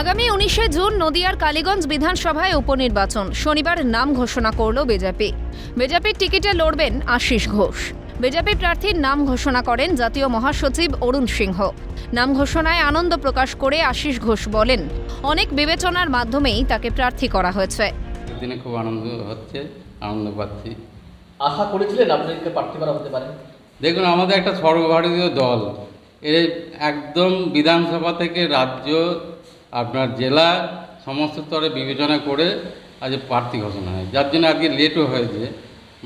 আগামী উনিশে জুন নদিয়ার কালীগঞ্জ বিধানসভায় উপনির্বাচন। শনিবার নাম ঘোষণা করল বিজেপি। বিজেপির টিকিটে লড়বেন আশিস ঘোষ। বিজেপি প্রার্থীর নাম ঘোষণা করেন জাতীয় মহাসচিব অরুণ সিংহ। নাম ঘোষণায় আনন্দ প্রকাশ করে আশিস ঘোষ বলেন অনেক বিবেচনার মাধ্যমেই তাকে প্রার্থী করা হয়েছে। দিনে খুব আনন্দ হচ্ছে আনন্দ পাচ্ছি। আশা করেছিলেন আপনাদেরকে প্রার্থী করা হতে পারে? দেখুন আমাদের একটা সর্বভারতীয় দল। এর একদম বিধানসভা থেকে রাজ্য আপনার জেলা সমস্ত স্তরে বিবেচনা করে আজ প্রার্থী ঘোষণা হয়। যার জন্য আজকে লেটও হয়েছে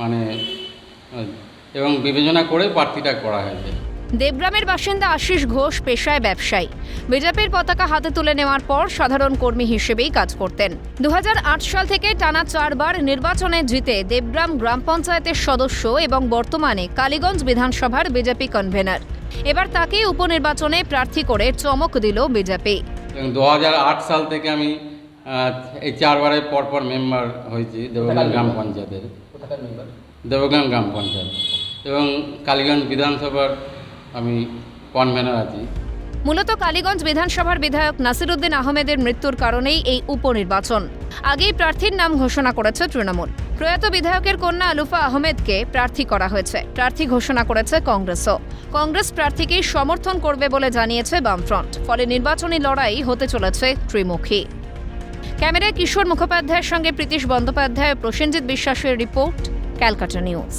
মানে এবং বিবেচনা করে প্রার্থীটা করা হয়েছে। দেবগ্রামের বাসিন্দা আশিস ঘোষ পেশায় ব্যবসায়ী। বিজেপির পতাকা হাতে তুলে নেওয়ার পর সাধারণ কর্মী হিসেবেই কাজ করতেন। দু হাজার আট সাল থেকে টানা চারবার নির্বাচনে জিতে দেবগ্রাম গ্রাম পঞ্চায়েতের সদস্য এবং বর্তমানে কালীগঞ্জ বিধানসভার বিজেপি কনভেনার এবার তাকে উপনির্বাচনে প্রার্থী করে চমক দিল বিজেপি। দু সাল থেকে আমি এই চারবারের পরপর মেম্বার হয়েছি দেবগ্রাম গ্রাম পঞ্চায়েতের। দেবগ্রাম গ্রাম পঞ্চায়েত। এবং কালীগঞ্জ বিধানসভার আমি কনভেনার আছি। মূলত কালীগঞ্জ বিধানসভার বিধায়ক নাসিরুদ্দিন আহমেদের মৃত্যুর কারণেই এই উপনির্বাচন। আগেই প্রার্থীর নাম ঘোষণা করেছে তৃণমূল। প্রয়াত বিধায়কের কন্যা আলুফা আহমেদকে প্রার্থী করা হয়েছে। প্রার্থী ঘোষণা করেছে কংগ্রেসও। কংগ্রেস প্রার্থীকে সমর্থন করবে বলে জানিয়েছে বামফ্রন্ট, ফলে নির্বাচনী লড়াই হতে চলেছে ত্রিমুখী। ক্যামেরায় কিশোর মুখোপাধ্যায়ের সঙ্গে প্রীতিশ বন্দ্যোপাধ্যায় প্রসেনজিৎ বিশ্বাসের রিপোর্ট, ক্যালকাটা নিউজ।